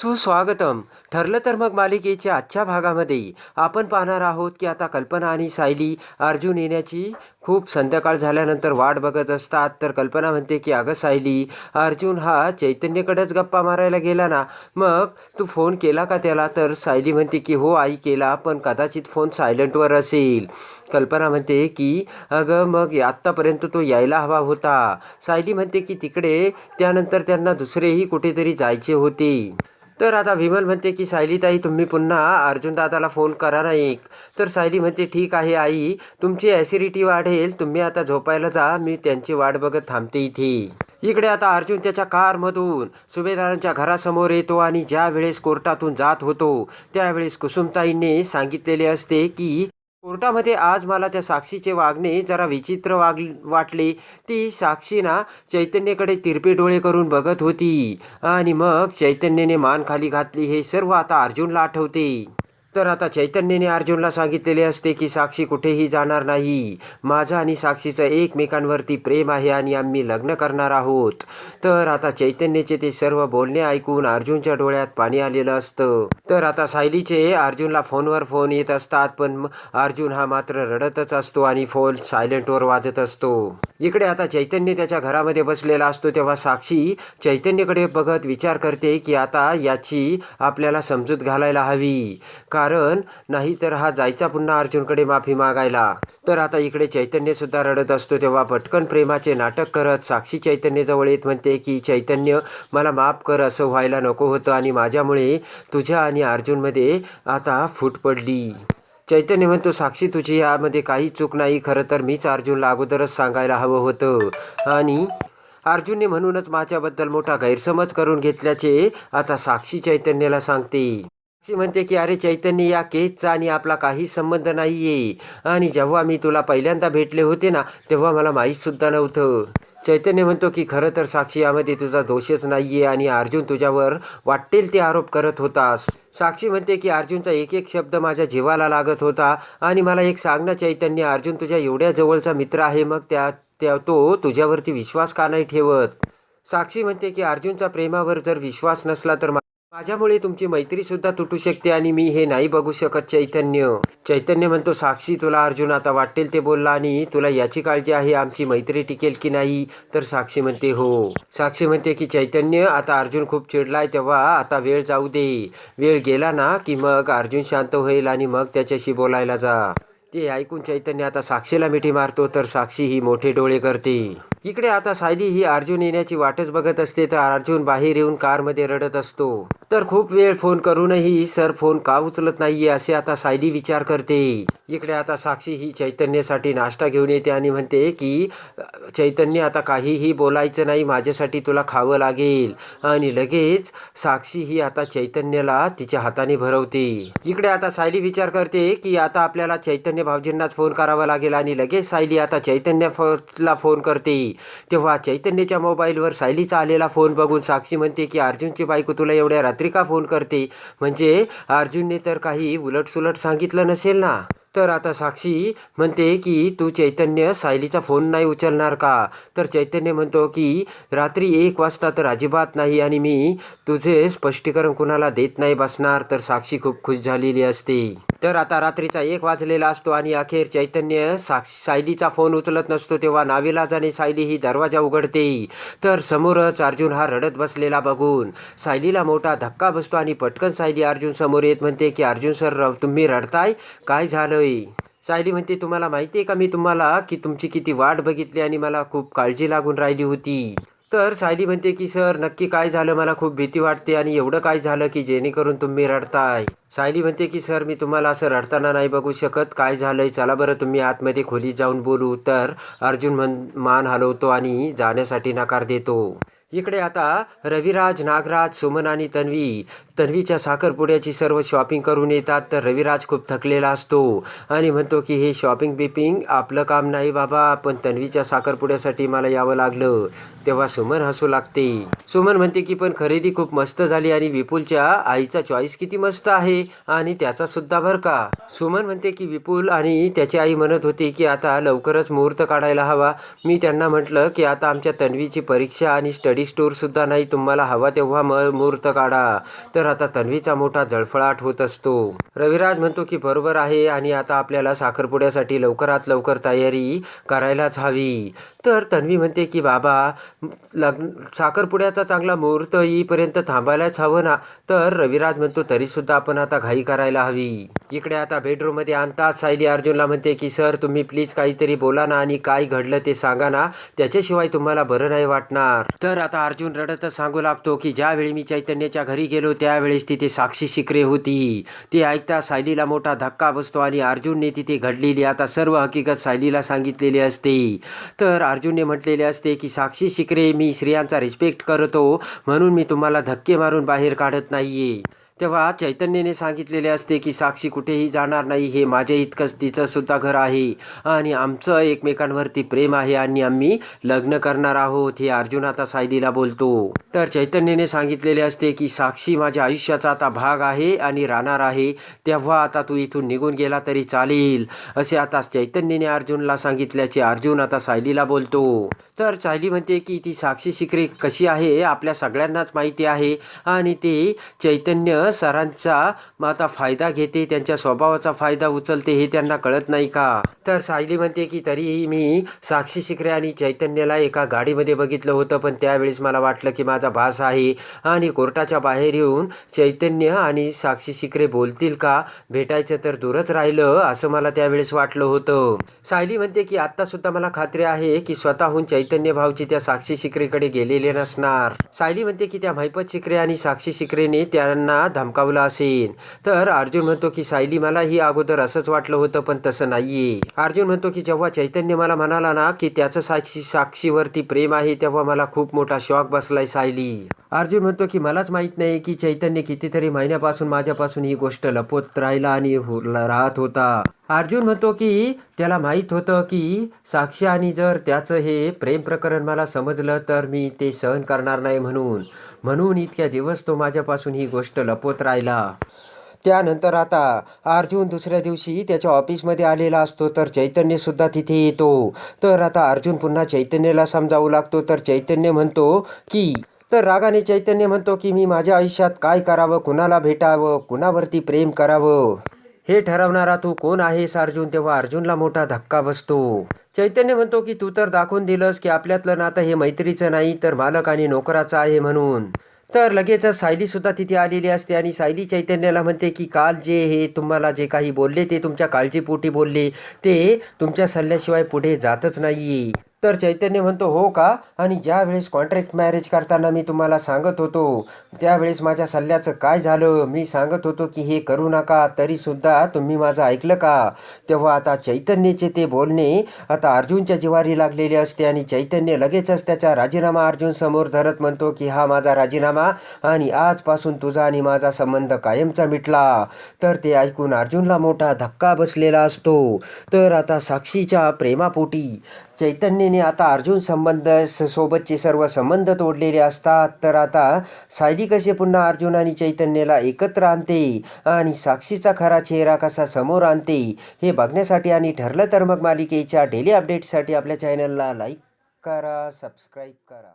सुस्वागतम. ठरलं तर मग मालिकेच्या आजच्या भागामध्ये आपण पाहणार आहोत की आता कल्पना आणि सायली अर्जुन येण्याची खूप संध्याकाळ झाल्यानंतर वाट बघत असतात. तर कल्पना म्हणते की अगं सायली अर्जुन हा चैतन्यकडेच गप्पा मारायला गेला ना? मग तू फोन केला का त्याला? तर सायली म्हणते की हो आई केला पण कदाचित फोन सायलेंटवर असेल. कल्पना म्हणते की अगं मग आत्तापर्यंत तो यायला हवा होता. सायली म्हणते की तिकडे. त्यानंतर त्यांना दुसरेही कुठेतरी जायचे होते. तर आता विमल म्हणते की सायलीताई तुम्ही पुन्हा अर्जुन दादाला फोन करा ना एक तर सायली म्हणते ठीक आहे आई. तुमची ॲसिडिटी वाढेल. तुम्ही आता झोपायला जा. मी त्यांची वाट बघत थांबते इथे. इकडे आता अर्जुन त्याच्या कारमधून सुभेदारांच्या घरासमोर येतो आणि ज्या वेळेस कोर्टातून जात होतो त्यावेळेस कुसुमताईंनी सांगितलेले असते की कोर्टामध्ये आज मला त्या साक्षीचे वागणे जरा विचित्र वाग वाटले. ती साक्षी ना चैतन्यकडे तिरपे डोळे करून बघत होती. आणि मग चैतन्यने मान खाली घातली. हे सर्व आता अर्जुनला आठवते. तर आता चैतन्यने अर्जुनला सांगितलेले असते की साक्षी कुठेही जाणार नाही. माझं आणि साक्षीचं एकमेकांवरती प्रेम आहे आणि आम्ही लग्न करणार आहोत. तर आता चैतन्याचे ते सर्व बोलणे ऐकून अर्जुनच्या डोळ्यात पाणी आलेलं असतं. तर आता सायलीचे अर्जुनला फोनवर फोन येत असतात पण अर्जुन हा मात्र रडतच असतो आणि फोन सायलेंटवर वाजत असतो. इकडे आता चैतन्य त्याच्या घरामध्ये बसलेला असतो तेव्हा साक्षी चैतन्यकडे बघत विचार करते की आता याची आपल्याला समजूत घालायला हवी. का कारण नाहीतर हा जायचा पुन्हा अर्जुनकडे माफी मागायला. तर आता इकडे चैतन्य सुद्धा रडत असतो तेव्हा पटकन प्रेमाचे नाटक करत साक्षी चैतन्यजवळ येत म्हणते की चैतन्य मला माफ कर असं व्हायला नको होतं आणि माझ्यामुळे तुझ्या आणि अर्जुनमध्ये आता फूट पडली. चैतन्य म्हणतो साक्षी तुझी यामध्ये काही चूक नाही. खरं तर मीच अर्जुनला अगोदरच सांगायला हवं होतं. आणि अर्जुनने म्हणूनच माझ्याबद्दल मोठा गैरसमज करून घेतल्याचे आता साक्षी चैतन्याला सांगते. साक्षी म्हणते की अरे चैतन्य या केसचा आणि आपला काही संबंध नाही आहे आणि जेव्हा मी तुला पहिल्यांदा भेटले होते ना तेव्हा मला माहीतसुद्धा नव्हतं. चैतन्य म्हणतो की खरं तर साक्षी यामध्ये तुझा दोषच नाही आहे आणि अर्जुन तुझ्यावर वाटेल ते आरोप करत होतास. साक्षी म्हणते की अर्जुनचा एक एक शब्द माझ्या जीवाला लागत होता आणि मला एक सांग ना चैतन्य अर्जुन तुझ्या एवढ्या जवळचा मित्र आहे मग त्या त्या तो तुझ्यावरती विश्वास का नाही ठेवत? साक्षी म्हणते की अर्जुनचा प्रेमावर जर विश्वास नसला तर माझ्यामुळे तुमची मैत्री सुद्धा तुटू शकते आणि मी हे नाही बघू शकत चैतन्य. चैतन्य म्हणतो साक्षी तुला अर्जुन आता वाटेल ते बोलला आणि तुला याची काळजी आहे आमची मैत्री टिकेल की नाही? तर साक्षी म्हणते हो. साक्षी म्हणते की चैतन्य आता अर्जुन खूप चिडलाय तेव्हा आता वेळ जाऊ दे. वेळ गेला ना की मग अर्जुन शांत होईल आणि मग त्याच्याशी बोलायला जा. ते ऐकून चैतन्य आता साक्षीला मिठी मारतो तर साक्षी ही मोठे डोळे करते. इकडे आता सायली ही अर्जुन येण्याची वाटच बघत असते तर अर्जुन बाहेर येऊन कारमध्ये रडत असतो. तर खूप वेळ फोन करूनही सर फोन का उचलत नाहीये असे आता सायली विचार करते. इकडे आता साक्षी ही चैतन्यासाठी नाश्ता घेऊन येते आणि म्हणते की चैतन्य आता काहीही बोलायचं नाही माझ्यासाठी तुला खावं लागेल. आणि लगेच साक्षी ही आता चैतन्याला तिच्या हाताने भरवते. इकडे आता सायली विचार करते की आता आपल्याला चैतन्य भाऊजींनाच फोन करावा लागेल. आणि लगेच सायली आता चैतन्यला फोन करते. तेव्हा चैतन्याच्या मोबाईलवर सायलीचा आलेला फोन बघून साक्षी म्हणते की अर्जुनची बायको तुला एवढ्या रात्री का फोन करते. म्हणजे अर्जुनने तर काही उलटसुलट सांगितलं नसेल ना? तर आता साक्षी म्हणते की तू चैतन्य सायलीचा फोन नाही उचलणार का? तर चैतन्य म्हणतो की रात्री एक वाजता तर अजिबात नाही आणि मी तुझे स्पष्टीकरण कुणाला देत नाही बसणार. तर साक्षी खूप खुश झालेली असते. तर आता रात्रीचा एक वाजलेला असतो आणि अखेर चैतन्य साक्ष सायलीचा फोन उचलत नसतो तेव्हा नाविलाजाने सायली ही दरवाजा उघडते. तर समोरच अर्जुन हा रडत बसलेला बघून सायलीला मोठा धक्का बसतो आणि पटकन सायली अर्जुन समोर येत म्हणते की अर्जुन सर र- तुम्ही रडताय? काय झालंय? सायली म्हणते तुम्हाला माहिती आहे का मी तुम्हाला की तुमची किती वाट बघितली आणि मला खूप काळजी लागून राहिली होती. तर सायली म्हणते की सर नक्की काय झालं? मला खूप भीती वाटते आणि एवढं काय झालं की जेणेकरून तुम्ही रडताय? सायली म्हणते की सर मी तुम्हाला असं रडताना नाही बघू शकत. काय झालंय? चला बरं तुम्ही आतमध्ये खोलीत जाऊन बोलू. तर अर्जुन मन मान हलवतो आणि जाण्यासाठी नकार देतो. इकडे आता रविराज नागराज सुमन आणि तन्वी तन्वीच्या साखरपुड्याची सर्व शॉपिंग करून येतात तर रविराज खूप थकलेला असतो आणि म्हणतो की हे शॉपिंग बिपिंग आपलं काम नाही बाबा पण तन्वीच्या साखरपुड्यासाठी मला यावं लागलं. तेव्हा सुमन हसू लागते. सुमन म्हणते की पण खरेदी खूप मस्त झाली आणि विपुलच्या आईचा चॉईस किती मस्त आहे आणि त्याचा सुद्धा बरं का. सुमन म्हणते की विपुल आणि त्याची आई म्हणत होती की आता लवकरच मुहूर्त काढायला हवा. मी त्यांना म्हटलं की आता आमच्या तन्वीची परीक्षा आणि स्टडी स्टोर सुद्धा नाही तुम्हाला हवा तेव्हा म मुहूर्त काढा. तर आता तन्वीचा मोठा जळफळाट होत असतो. रविराज म्हणतो की बरोबर आहे आणि आता आपल्याला साखरपुड्यासाठी लवकरात लवकर तयारी करायलाच हवी. तर तन्वी म्हणते की बाबा लग्न साखरपुड्याचा चांगला मुहूर्त येईपर्यंत थांबायलाच हवं ना. तर रविराज म्हणतो तरीसुद्धा आपण आता घाई करायला हवी. इकडे आता बेडरूममध्ये आणतात सायली अर्जुनला म्हणते की सर तुम्ही प्लीज काहीतरी बोला ना आणि काय घडलं ते सांगा ना. त्याच्याशिवाय तुम्हाला बरं नाही वाटणार. तर आता अर्जुन रडतच सांगू लागतो की ज्यावेळी मी चैतन्याच्या घरी गेलो त्यावेळेस तिथे साक्षी शिकरे होती. ते ऐकता सायलीला मोठा धक्का बसतो आणि अर्जुनने तिथे घडलेली आता सर्व हकीकत सायलीला सांगितलेली असते. तर अर्जुनने म्हटलेले असते की साक्षी शिकरे मी स्त्रियांचा रिस्पेक्ट करतो. म्हणून मी तुम्हाला धक्के मारून बाहेर काढत नाहीये. तेव्हा चैतन्यने सांगितलेले असते की साक्षी कुठेही जाणार नाही हे माझ्या इतकंच तिचं सुद्धा घर आहे आणि आमचं एकमेकांवरती प्रेम आहे आणि आम्ही लग्न करणार आहोत हे अर्जुन आता सायलीला बोलतो. तर चैतन्यने सांगितलेले असते की साक्षी माझ्या आयुष्याचा आता भाग आहे आणि राहणार आहे तेव्हा आता तू इथून निघून गेला तरी चालेल असे आता चैतन्यने अर्जुनला सांगितल्याचे अर्जुन आता सायलीला बोलतो. तर सायली म्हणते की ती साक्षी शिकरे कशी आहे आपल्या सगळ्यांनाच माहिती आहे आणि ते चैतन्य सरांचा मग आता फायदा घेते त्यांच्या स्वभावाचा फायदा उचलते हे त्यांना कळत नाही का? तर सायली म्हणते की तरीही मी साक्षी शिकरे आणि चैतन्याला एका गाडीमध्ये बघितलं होतं पण त्यावेळेस मला वाटलं की माझा भास आहे आणि कोर्टाच्या बाहेर येऊन चैतन्य आणि साक्षी शिकरे बोलतील का? भेटायचं तर दूरच राहिलं असं मला त्यावेळेस वाटलं होतं. सायली म्हणते की आत्तासुद्धा मला खात्री आहे की स्वतःहून चैतन्य भाऊची त्या साक्षी शिकरेकडे गेलेले नसणार. सायली म्हणते की त्या महिपत शिकरे आणि साक्षी शिकरेने त्यांना धमकावलं असेल. तर अर्जुन म्हणतो की सायली मला ही अगोदर असंच वाटलं होतं पण तसं नाहीये. अर्जुन म्हणतो की जेव्हा चैतन्य मला म्हणाला ना की त्याचं साक्षी साक्षीवरती प्रेम आहे तेव्हा मला खूप मोठा शॉक बसलाय सायली. अर्जुन म्हणतो की मलाच माहीत नाही की चैतन्य कितीतरी महिन्यापासून माझ्यापासून ही गोष्ट लपवत राहिला आणि हो- राहत होता. अर्जुन म्हणतो की त्याला माहीत होतं की साक्षी आणि जर त्याचं हे प्रेम प्रकरण मला समजलं तर मी ते सहन करणार नाही म्हणून. म्हणून इतक्या दिवस तो माझ्यापासून ही गोष्ट लपवत राहिला. त्यानंतर आता अर्जुन दुसऱ्या दिवशी त्याच्या ऑफिसमध्ये आलेला असतो तर चैतन्यसुद्धा तिथे येतो. तर आता अर्जुन पुन्हा चैतन्याला समजावू लागतो तर चैतन्य म्हणतो की तर रागाने चैतन्य म्हणतो की मी माझ्या आयुष्यात काय करावं कुणाला भेटावं कुणावरती प्रेम करावं? हे ठरवणारा तू कोण आहेस अर्जुन? तेव्हा अर्जुनला मोठा धक्का बसतो. चैतन्य म्हणतो की तू तर दाखवून दिलंस की आपल्यातलं नातं हे मैत्रीचं नाही तर मालक आणि नोकराचं आहे म्हणून. तर लगेचच सायलीसुद्धा तिथे आलेली असते आणि सायली चैतन्याला म्हणते की काल जे हे तुम्हाला जे काही बोलले ते तुमच्या काळजीपोटी बोलले. ते तुमच्या सल्ल्याशिवाय पुढे जातच नाही तर चैतन्य म्हणतो हो का? आणि ज्यावेळेस कॉन्ट्रॅक्ट मॅरेज करताना मी तुम्हाला सांगत होतो त्यावेळेस माझ्या सल्ल्याचं काय झालं? मी सांगत होतो की हे करू नका तरीसुद्धा तुम्ही माझं ऐकलं का? तेव्हा आता चैतन्याचे ते बोलणे आता अर्जुनच्या जिवारी लागलेले असते आणि चैतन्य लगेचच त्याचा राजीनामा अर्जुन समोर धरत म्हणतो की हा माझा राजीनामा आणि आजपासून तुझा आणि माझा संबंध कायमचा मिटला. तर ते ऐकून अर्जुनला मोठा धक्का बसलेला असतो. तर आता साक्षीच्या प्रेमापोटी चैतन्यने आता अर्जुन संबंध स- सोबतचे सर्व संबंध तोडलेले असतात. तर आता सायली कसे पुन्हा अर्जुन आणि चैतन्याला एकत्र आणते आणि साक्षीचा खरा चेहरा कसा समोर आणते हे बघण्यासाठी आणि ठरलं तर मग मालिकेच्या डेली अपडेटसाठी आपल्या चॅनलला लाईक करा सबस्क्राईब करा.